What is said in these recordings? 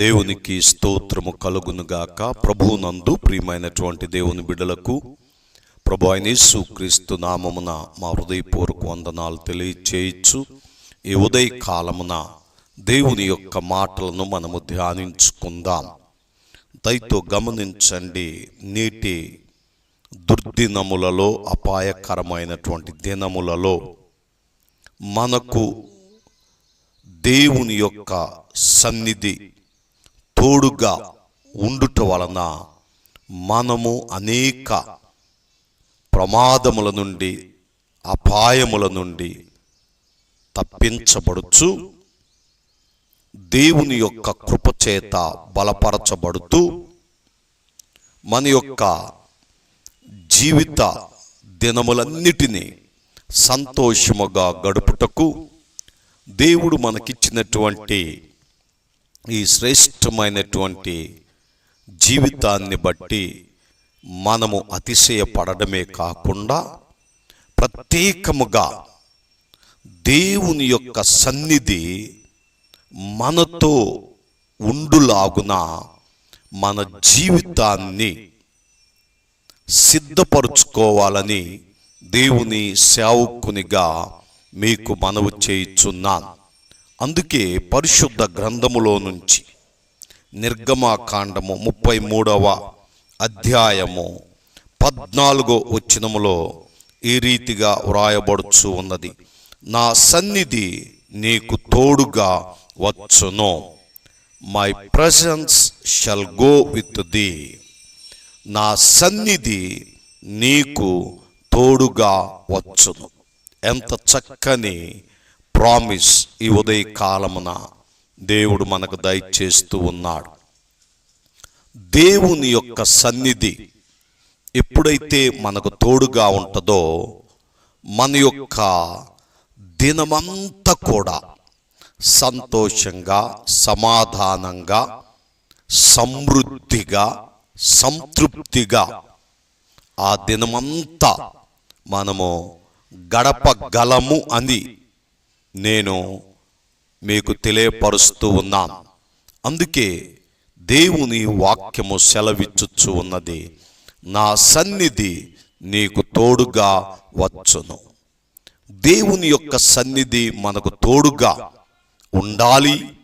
దేవునికి స్తోత్రము కలుగునుగాక ప్రభునందు ప్రియమైనటువంటి దేవుని బిడ్డలకు ప్రభు అయిన యేసుక్రీస్తు నామమున మా హృదయపూర్వక వందనాలు తెలియచేయచ్చు. ఈ ఉదయ కాలమున దేవుని యొక్క మాటలను మనము ధ్యానించుకుందాం. దయతో గమనించండి నీటి దుర్దినములలో అపాయకరమైనటువంటి దినములలో మనకు దేవుని యొక్క సన్నిధి తోడుగా ఉండుట వలన మనము అనేక ప్రమాదముల నుండి అపాయముల నుండి తప్పించబడుచు దేవుని యొక్క కృపచేత బలపరచబడుతూ మన యొక్క జీవిత దినములన్నిటినీ సంతోషముగా గడుపుటకు దేవుడు మనకిచ్చినటువంటి ఈ శ్రేష్టమైనటువంటి జీవితాన్ని బట్టి మనము అతిశయపడడమే కాకుండా ప్రత్యేకముగా దేవుని యొక్క సన్నిధి మనతో ఉండులాగున మన జీవితాన్ని సిద్ధపరుచుకోవాలని దేవుని సేవకునిగా మీకు మనవి చేయుచున్నాను. అందుకే పరిశుద్ధ గ్రంథములో నుంచి నిర్గమాకాండము ముప్పై మూడవ అధ్యాయము పద్నాలుగో వచ్చినములో ఈ రీతిగా వ్రాయబడుచు ఉన్నది. నా సన్నిధి నీకు తోడుగా వచ్చును. My presence shall go with thee నా సన్నిధి నీకు తోడుగా వచ్చును. ఎంత చక్కని ప్రామిస్ ఈ ఉదయ కాలమున దేవుడు మనకు దయచేస్తూ ఉన్నాడు. దేవుని యొక్క సన్నిధి ఎప్పుడైతే మనకు తోడుగా ఉంటుందో మన యొక్క దినమంతా కూడా సంతోషంగా సమాధానంగా సమృద్ధిగా సంతృప్తిగా ఆ దినమంతా మనము గడపగలము అని నేను మీకు తెలియపరుస్తూ ఉన్నాను. అందుకే దేవుని వాక్యము సెలవిచ్చుచ్చు ఉన్నది. నా సన్నిధి నీకు తోడుగా వచ్చును. దేవుని యొక్క సన్నిధి మనకు తోడుగా ఉండాలి.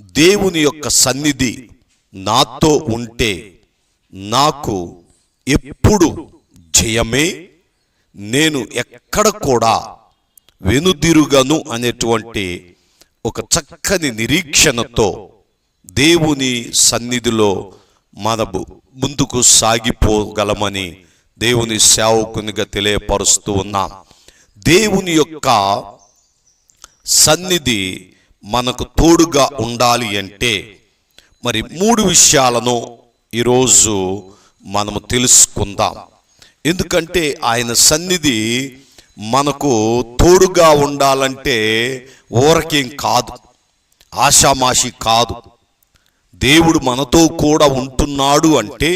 దేవుని యొక్క సన్నిధి నాతో ఉంటే నాకు ఎప్పుడు జయమే. నేను ఎక్కడ కూడా వెనుదిరుగను అనేటువంటి ఒక చక్కని నిరీక్షణతో దేవుని సన్నిధిలో మనము ముందుకు సాగిపోగలమని దేవుని సేవకునిగా తెలియపరుస్తూ ఉన్నాం. దేవుని యొక్క సన్నిధి మనకు తోడుగా ఉండాలి అంటే మరి మూడు విషయాలను ఈరోజు మనము తెలుసుకుందాం. ఎందుకంటే ఆయన సన్నిధి మనకు తోడుగా ఉండాలంటే ఊరకేం కాదు ఆషామాషి కాదు. దేవుడు మనతో కూడా ఉంటున్నాడు అంటే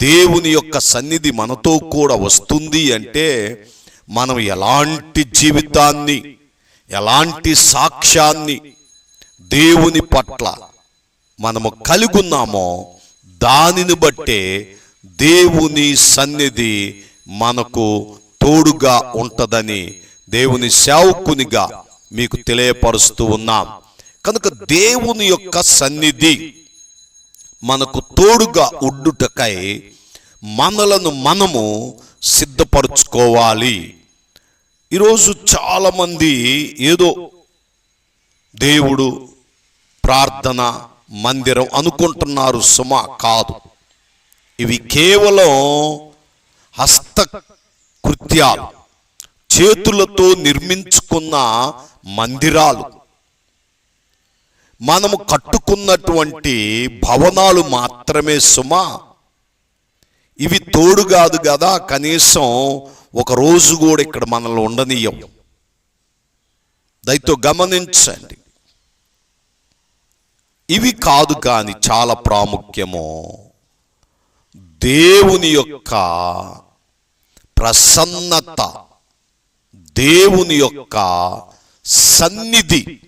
దేవుని యొక్క సన్నిధి మనతో కూడా వస్తుంది అంటే మనం ఎలాంటి జీవితాన్ని ఎలాంటి సాక్ష్యాన్ని దేవుని పట్ల మనము కలిగి ఉన్నామో దానిని బట్టే దేవుని సన్నిధి మనకు తోడుగా ఉంటదని దేవుని సేవకునిగా మీకు తెలియపరుస్తూ ఉన్నాం. కనుక దేవుని యొక్క సన్నిధి మనకు తోడుగా ఉండుటకై మనలను మనము సిద్ధపరచుకోవాలి. ఈరోజు చాలామంది ఏదో దేవుడు ప్రార్థన మందిరం అనుకుంటున్నారు సుమ కాదు. ఇవి కేవలం హస్త కృత్యాలు చేతులతో నిర్మించుకున్న మందిరాలు. మనము కట్టుకున్నటువంటి భవనాలు మాత్రమే సుమా. ఇవి తోడు కాదు కదా కనీసం ఒక రోజు కూడా ఇక్కడ మనల్ని ఉండనీయం. దయతో గమనించండి. ఇవి కాదు కానీ చాలా ప్రాముఖ్యము. దేవుని యొక్క ప్రసన్నత. దేవుని యొక్క సన్నిధి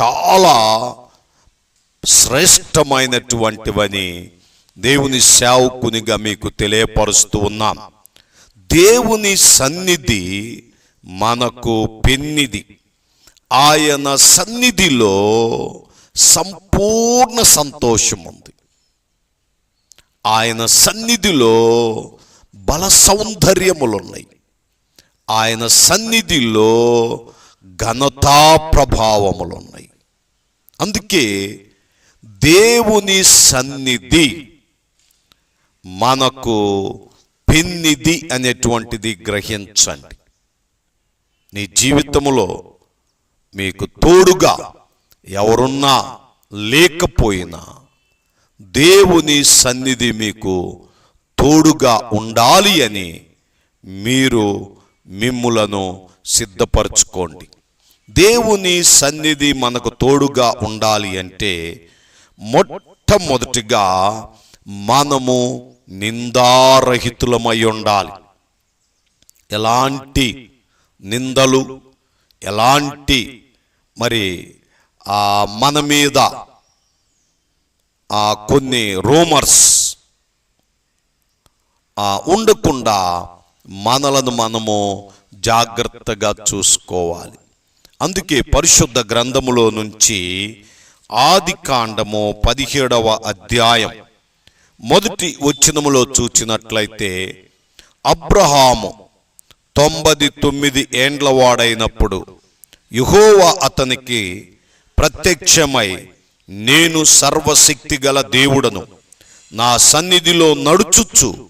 చాలా శ్రేష్టమైనటువంటివని దేవుని సేవకునిగా మీకు తెలియపరుస్తూ ఉన్నాం. దేవుని సన్నిధి మనకు పెన్నిది. ఆయన సన్నిధిలో సంపూర్ణ సంతోషం ఉంది ఆయన సన్నిధిలో బల సౌందర్యములున్నాయి. ఆయన సన్నిధిలో ఘనతా ప్రభావములున్నాయి. అందుకే దేవుని సన్నిధి మనకు పిన్నిధి అనేటువంటిది గ్రహించండి. నీ జీవితములో మీకు తోడుగా ఎవరున్నా లేకపోయినా దేవుని సన్నిధి మీకు తోడుగా ఉండాలి అని మీరు మిమ్ములను సిద్ధపరచుకోండి. దేవుని సన్నిధి మనకు తోడుగా ఉండాలి అంటే మొట్టమొదటిగా మనము నిందారహితులమై ఉండాలి. ఎలాంటి నిందలు ఎలాంటి మరి ఆ మన మీద ఆ కొన్ని రూమర్స్ ఉండకుండా మనలను మనము జాగ్రత్తగా చూసుకోవాలి. అందుకే పరిశుద్ధ గ్రంథములో నుంచి ఆది కాండము పదిహేడవ అధ్యాయం మొదటి వచ్చినములో చూచినట్లయితే అబ్రహాము తొంభది తొమ్మిది ఏండ్ల వాడైనప్పుడు అతనికి ప్రత్యక్షమై నేను సర్వశక్తి గల దేవుడను నా సన్నిధిలో నడుచుచ్చు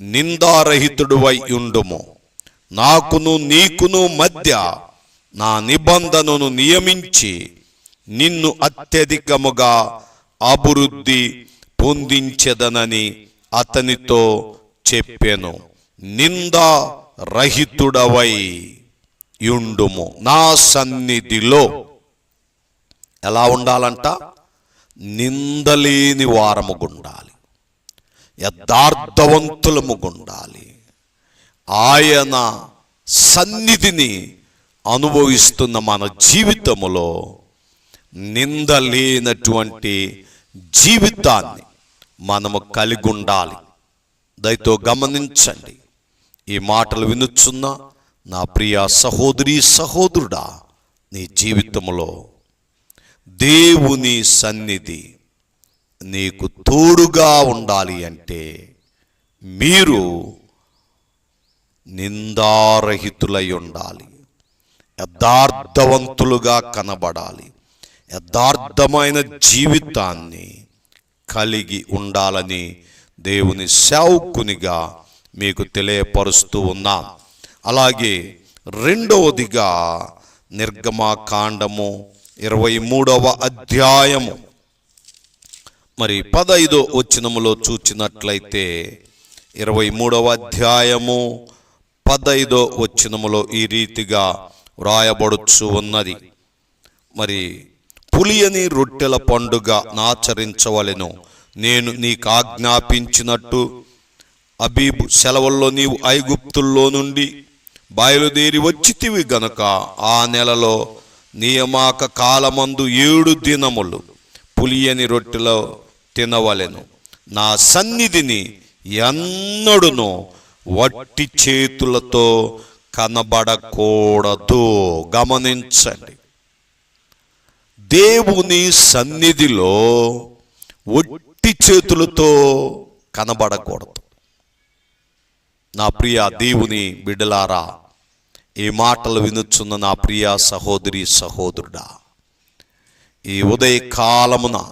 నిందారహితుడువై ఉండుము. నాకును నీకును మధ్య నా నిబంధనను నియమించి నిన్ను అత్యధికముగా అభివృద్ధి పొందించదనని అతనితో చెప్పాను. నింద రహితుడవై యుండుము నా సన్నిధిలో ఎలా ఉండాలంట? నిందలేని వారముగుండాలి. యథార్థవంతులముగుండాలి. ఆయన సన్నిధిని అనుభవిస్తున్న మన జీవితములో నిందలేనటువంటి జీవితాన్ని మనము కలిగి ఉండాలి దయతో గమనించండి. ఈ మాటలు వినుచున్న నా ప్రియ సహోదరి సహోదరుడా నీ జీవితంలో దేవుని సన్నిధి నీకు తోడుగా ఉండాలి అంటే మీరు నిందారహితులై ఉండాలి. యథార్థవంతులుగా కనబడాలి. యథార్థమైన జీవితాన్ని కలిగి ఉండాలని దేవుని సేవకునిగా మీకు తెలియపరుస్తూ ఉన్నాం. అలాగే రెండవదిగా నిర్గమాకాండము ఇరవై మూడవ అధ్యాయము మరి పదైదో వచ్చినములో చూచినట్లయితే ఇరవై మూడవ అధ్యాయము పదైదో వచ్చినములో ఈ రీతిగా వ్రాయబడుచు ఉన్నది. మరి పులియని రొట్టెల పండుగ నాచరించవలెను నేను నీకు ఆజ్ఞాపించినట్టు అబీబు సెలవుల్లో నీవు ఐగుప్తుల్లో నుండి బయలుదేరి వచ్చితివి గనుక ఆ నెలలో నియమాక కాలమందు ఏడు దినములు పులియని రొట్టెలో తినవలెను. నా సన్నిధిని ఎన్నడును వట్టి చేతులతో కనబడకూడదు. గమనించండి. దేవుని సన్నిధిలో ఒట్టి చేతులతో కనబడకూడదు. నా ప్రియ దేవుని బిడ్డలారా ఈ మాటలు వినుచున్న నా ప్రియ సహోదరి సహోదరుడా ఈ ఉదయ కాలమున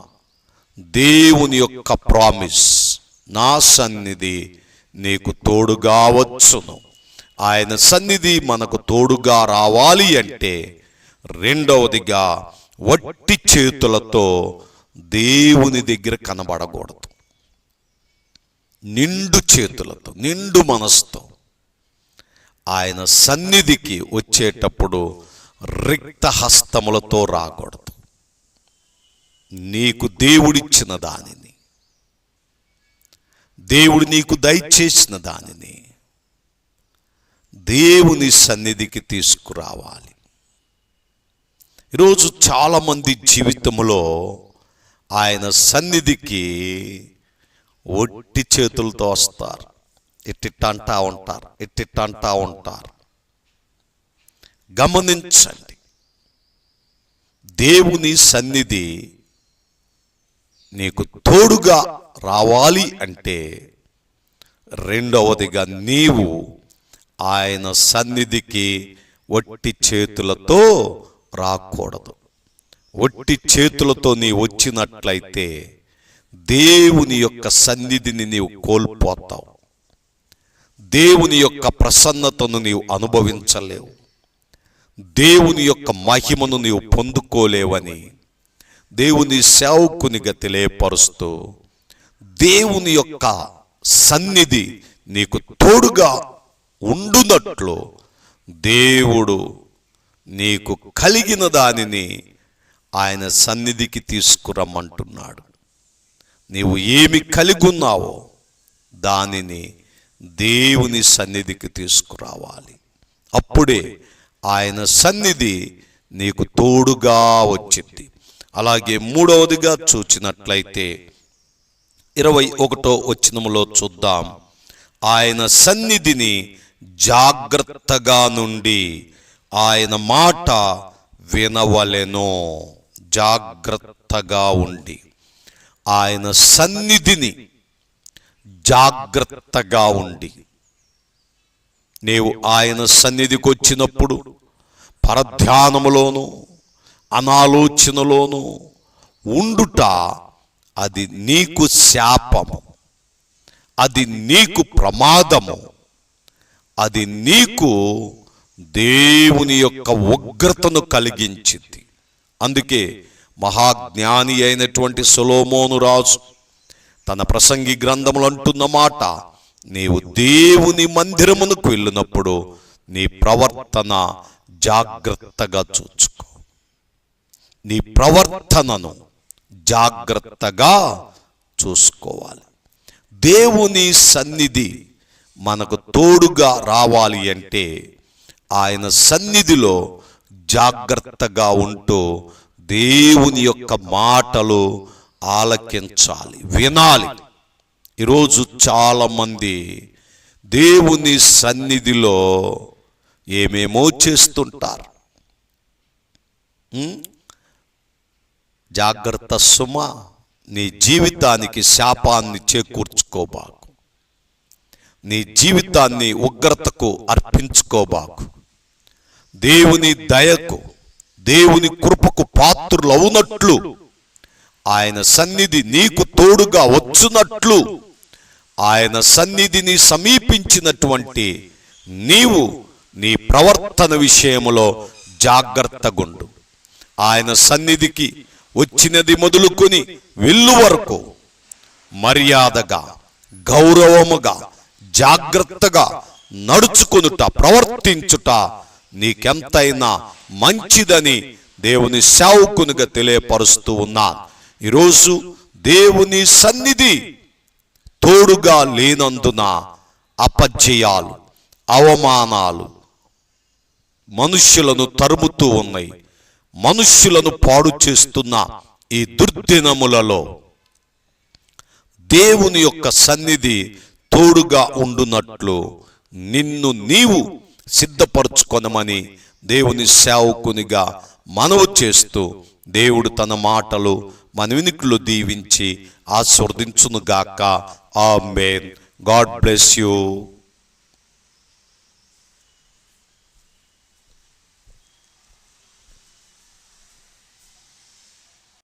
దేవుని యొక్క ప్రామిస్. నా సన్నిధి నీకు తోడుగా వచ్చును. ఆయన సన్నిధి మనకు తోడుగా రావాలి అంటే రెండవదిగా వట్టి చేతులతో దేవుని దగ్గర కనబడకూడదు. నిండు చేతులతో నిండు మనసుతో ఆయన సన్నిధికి వచ్చేటప్పుడు రిక్త హస్తములతో రాకూడదు. నీకు దేవుడిచ్చిన దానిని. దేవుడు నీకు దయచేసిన దానిని. దేవుని సన్నిధికి తీసుకురావాలి. ఈరోజు చాలామంది జీవితంలో ఆయన సన్నిధికి ఒట్టి చేతులతో వస్తారు. ఇట్టిట్ట అంటా ఉంటారు ఇట్టిట్ట అంటా ఉంటారు. గమనించండి. దేవుని సన్నిధి నీకు తోడుగా రావాలి అంటే రెండవదిగా నీవు ఆయన సన్నిధికి ఒట్టి చేతులతో రాకూడదు. ఒట్టి చేతులతో నీ వచ్చినట్లయితే దేవుని యొక్క సన్నిధిని నీవు కోల్పోతావు. దేవుని యొక్క ప్రసన్నతను నీవు అనుభవించలేవు. దేవుని యొక్క మహిమను నీవు పొందుకోలేవని దేవుని సేవకునిగా తెలియపరుస్తూ దేవుని యొక్క సన్నిధి నీకు తోడుగా ఉండునట్లు దేవుడు నీకు కలిగిన దానిని ఆయన సన్నిధికి తీసుకురమ్మంటున్నాడు. నీవు ఏమి కలిగి ఉన్నావో దానిని దేవుని సన్నిధికి తీసుకురావాలి. అప్పుడే ఆయన సన్నిధి నీకు తోడుగా వచ్చింది. అలాగే మూడవదిగా చూచినట్లయితే ఇరవై ఒకటో వచ్చినములో చూద్దాం. ఆయన సన్నిధిని జాగ్రత్తగా నుండి ఆయన మాట వినవలెను. జాగ్రత్తగా ఉండి. ఆయన సన్నిధిని జాగ్రత్తగా ఉండి. నీవు ఆయన సన్నిధికి వచ్చినప్పుడు పరధ్యానములోనూ అనాలోచనలోను ఉండుట అది నీకు శాపము. అది నీకు ప్రమాదము. అది నీకు దేవుని యొక్క ఉగ్రతను కలిగించింది. అందుకే మహాజ్ఞాని అయినటువంటి సొలోమోను రాజు తన ప్రసంగి గ్రంథములు అంటున్న మాట నీవు దేవుని మందిరమునకు వెళ్ళినప్పుడు నీ ప్రవర్తన జాగ్రత్తగా చూచుకో. నీ ప్రవర్తనను జాగ్రత్తగా చూసుకోవాలి. దేవుని సన్నిధి మనకు తోడుగా రావాలి అంటే ఆయన సన్నిధిలో జాగ్రత్తగా ఉంటూ దేవుని యొక్క మాటలు ఆలకించాలి వినాలి. ఈరోజు చాలామంది దేవుని సన్నిధిలో ఏమేమో చేస్తుంటారు? జాగ్రత్త సుమ నీ జీవితానికి శాపాన్ని చేకూర్చుకోబాకు. నీ జీవితాన్ని ఉగ్రతకు అర్పించుకోబాకు. దేవుని దయకు దేవుని కృపకు పాత్రులవునట్లు ఆయన సన్నిధి నీకు తోడుగా వచ్చునట్లు ఆయన సన్నిధిని సమీపించినటువంటి నీవు నీ ప్రవర్తన విషయంలో జాగ్రత్తగుండు. ఆయన సన్నిధికి వచ్చినది మొదలుకొని వెళ్ళు వరకు మర్యాదగా గౌరవముగా జాగ్రత్తగా నడుచుకొనుట ప్రవర్తించుట నీకెంతైనా మంచిదని దేవుని సేవకునిగా తెలియపరుస్తూ ఉన్నా. ఈరోజు దేవుని సన్నిధి తోడుగా లేనందున అపజయాలు అవమానాలు మనుష్యులను తరుముతూ ఉన్నాయి. మనుష్యులను పాడు చేస్తున్న ఈ దుర్దినములలో దేవుని యొక్క సన్నిధి తోడుగా ఉండునట్లు నిన్ను నీవు సిద్ధపరచుకొనమని దేవుని సేవకునిగా మనవు చేస్తూ దేవుడు తన మాటలు మన దీవించి దీవించి ఆస్వర్దించునుగాక మేన్ గాడ్ బ్లెస్ యూ.